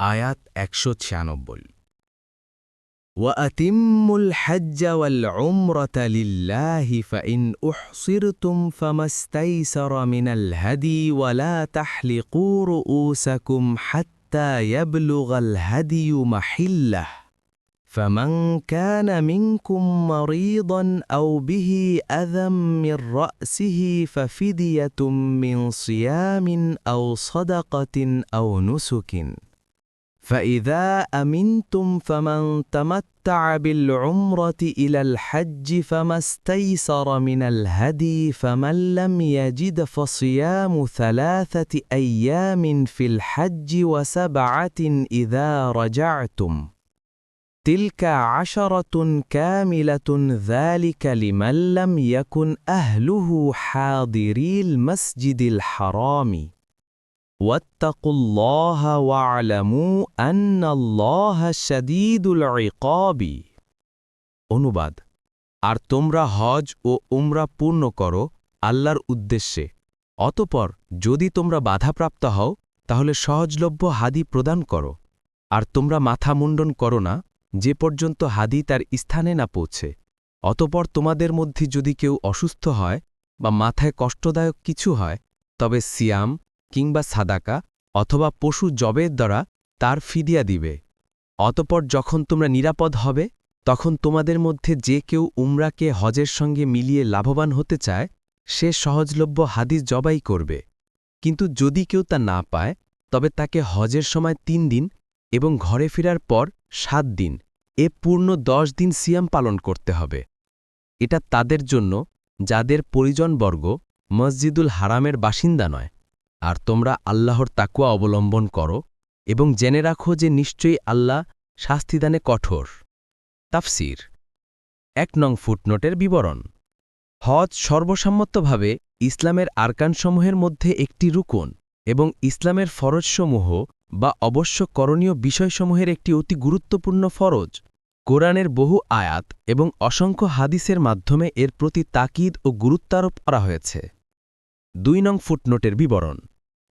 আয়াত একশো ছিয়ানব্বই وأتموا الحج والعمرة لله فإن أحصرتم فما استيسر من الهدي ولا تحلقوا رؤوسكم حتى يبلغ الهدي محله فمن كان منكم مريضا أو به أذى من رأسه ففدية من صيام أو صدقة أو نسك فإذا أمنتم فمن تمتع بالعمرة إلى الحج فما استيسر من الهدي فمن لم يجد فصيام ثلاثة أيام في الحج وسبعة إذا رجعتم. تلك عشرة كاملة ذلك لمن لم يكن أهله حاضري المسجد الحرام. واتقوا الله واعلموا أن الله شديد العقاب অনুবাদ আর তোমরা হজ ও উমরা পূর্ণ করো আল্লাহর উদ্দেশ্যে অতপর যদি তোমরা বাধাপ্রাপ্ত হও তাহলে সহজলভ্য হাদি প্রদান করো আর তোমরা মাথা মুন্ডন করো না যে পর্যন্ত হাদি তার স্থানে না পৌঁছে অতপর তোমাদের মধ্যে যদি কেউ অসুস্থ হয় বা মাথায় কষ্টদায়ক কিছু হয় তবে সিয়াম কিংবা সাদাকা অথবা পশু জবের দ্বারা তার ফিদিয়া দিবে। অতপর যখন তোমরা নিরাপদ হবে, তখন তোমাদের মধ্যে যে কেউ উমরাকে হজের সঙ্গে মিলিয়ে লাভবান হতে চায়, সে সহজলভ্য হাদিস জবাই করবে। কিন্তু যদি কেউ তা না পায়, তবে তাকে হজের সময় তিন দিন এবং ঘরে ফেরার পর সাত দিন, এ পূর্ণ দশ দিন সিয়াম পালন করতে হবে। এটা তাদের জন্য, যাদের পরিজনবর্গ, মসজিদুল হারামের বাসিন্দা নয়। আর তোমরা আল্লাহর তাকুয়া অবলম্বন করো এবং জেনে রাখো যে নিশ্চয়ই আল্লাহ শাস্তিদানে কঠোর। তাফসির। এক নং ফুটনোটের বিবরণ। হজ সর্বসম্মতভাবে ইসলামের আরকানসমূহের মধ্যে একটি রুকন এবং ইসলামের ফরজসমূহ বা অবশ্য করণীয় বিষয়সমূহের একটি অতি গুরুত্বপূর্ণ ফরজ, কোরআনের বহু আয়াত এবং অসংখ্য হাদিসের মাধ্যমে এর প্রতি তাকিদ ও গুরুত্বারোপ করা হয়েছে। দুই নং ফুটনোটের বিবরণ।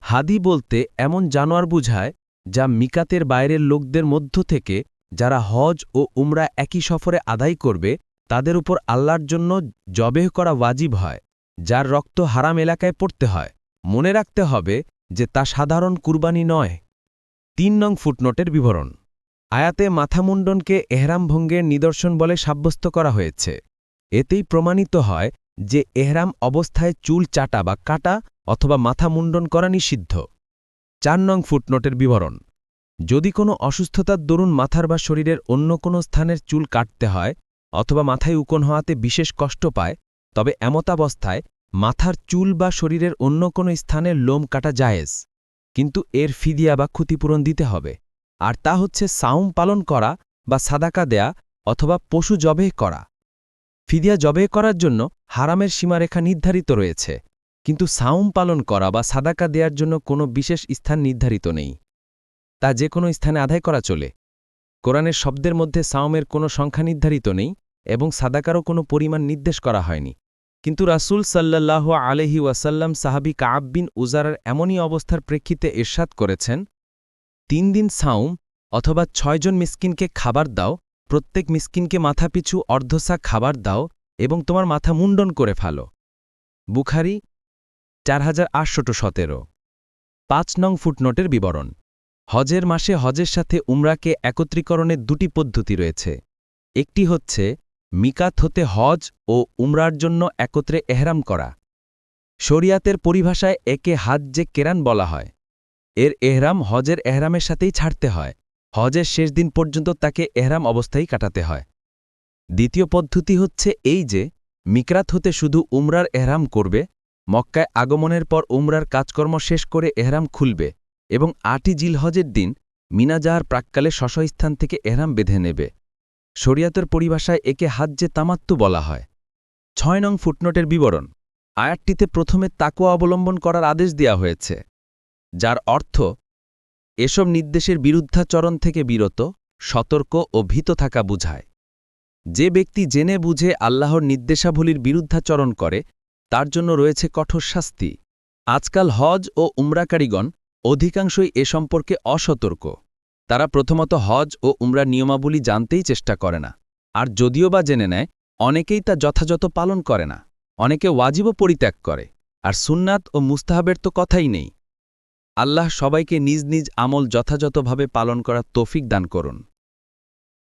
হাদি বলতে এমন জানোয়ার বুঝায়, যা মিকাতের বাইরের লোকদের মধ্য থেকে, যারা হজ ও উমরা একই সফরে আদায় করবে, তাদের উপর আল্লাহর জন্য জবেহ করা ওয়াজিব হয়, যার রক্ত হারাম এলাকায় পড়তে হয়। মনে রাখতে হবে যে তা সাধারণ কুরবানি নয়। তিন নং ফুটনোটের বিবরণ। আয়াতে মাথামুন্ডনকে এহরাম ভঙ্গের নিদর্শন বলে সাব্যস্ত করা হয়েছে। এতেই প্রমাণিত হয় যে এহরাম অবস্থায় চুল চাটা বা কাটা অথবা মাথা মুন্ডন করা নিষিদ্ধ। চার নং ফুটনোটের বিবরণ। যদি কোনো অসুস্থতার দরুন মাথার বা শরীরের অন্য কোনো স্থানের চুল কাটতে হয় অথবা মাথায় উকন হওয়াতে বিশেষ কষ্ট পায়, তবে এমতাবস্থায় মাথার চুল বা শরীরের অন্য কোনো স্থানের লোম কাটা জায়েজ। কিন্তু এর ফিদিয়া বা ক্ষতিপূরণ দিতে হবে। আর তা হচ্ছে সাউম পালন করা বা সাদাকা দেয়া অথবা পশু জবেহ করা। ফিদিয়া জবে করার জন্য হারামের সীমারেখা নির্ধারিত রয়েছে, কিন্তু সাউম পালন করা বা সাদাকা দেওয়ার জন্য কোনো বিশেষ স্থান নির্ধারিত নেই। তা যে কোনো স্থানে আদায় করা চলে। কোরআনের শব্দের মধ্যে সাওমের কোনো সংখ্যা নির্ধারিত নেই এবং সাদাকারও কোনো পরিমাণ নির্দেশ করা হয়নি। কিন্তু রাসুল সাল্লাহ আলহি ওয়াসাল্লাম সাহাবি কাব বিন উজারার এমনই অবস্থার প্রেক্ষিতে এরশাদ করেছেন, তিন দিন সাউম অথবা ছয়জন মিসকিনকে খাবার দাও প্রত্যেক মিসকিনকে মাথাপিছু অর্ধসা খাবার দাও এবং তোমার মাথা মুন্ডন করে ফেলো। বুখারি, চার হাজার আটশোটো সতেরো। পাঁচ নং ফুটনোটের বিবরণ। হজের মাসে হজের সাথে উমরাকে একত্রীকরণের দুটি পদ্ধতি রয়েছে। একটি হচ্ছে, মিকাত হতে হজ ও উমরার জন্য একত্রে এহরাম করা। শরিয়াতের পরিভাষায় একে হাজ যে কেরান বলা হয়। এর এহরাম হজের এহরামের সাথেই ছাড়তে হয়। হজের শেষ দিন পর্যন্ত তাকে এহরাম অবস্থায় কাটাতে হয়। দ্বিতীয় পদ্ধতি হচ্ছে এই যে, মিকরাত হতে শুধু উমরার এহরাম করবে, মক্কায় আগমনের পর উমরার কাজকর্ম শেষ করে এহরাম খুলবে এবং আটই জিলহজের দিন মিনা যাহার প্রাককালে স্থান থেকে এহরাম বেঁধে নেবে। শরিয়াতের পরিভাষায় একে হাজ্যে তামাত্তু বলা হয়। ছয় নং ফুটনোটের বিবরণ। আয়াতটিতে প্রথমে তাকুয়া অবলম্বন করার আদেশ দেওয়া হয়েছে, যার অর্থ এসব নির্দেশের বিরুদ্ধাচরণ থেকে বিরত, সতর্ক ও ভীত থাকা বুঝায়। যে ব্যক্তি জেনে বুঝে আল্লাহর নির্দেশাবলীর বিরুদ্ধাচরণ করে, তার জন্য রয়েছে কঠোর শাস্তি। আজকাল হজ ও উমরাকারীগণ অধিকাংশই এ সম্পর্কে অসতর্ক। তারা প্রথমত হজ ও উমরা নিয়মাবলী জানতেই চেষ্টা করে না। আর যদিও বা জেনে নেয়, অনেকেই তা যথাযথ পালন করে না। অনেকে ওয়াজিবও পরিত্যাগ করে। আর সুন্নাত ও মুস্তাহাবের তো কথাই নেই। আল্লাহ সবাইকে নিজ নিজ আমল যথাযথভাবে পালন করার তৌফিক দান করুন।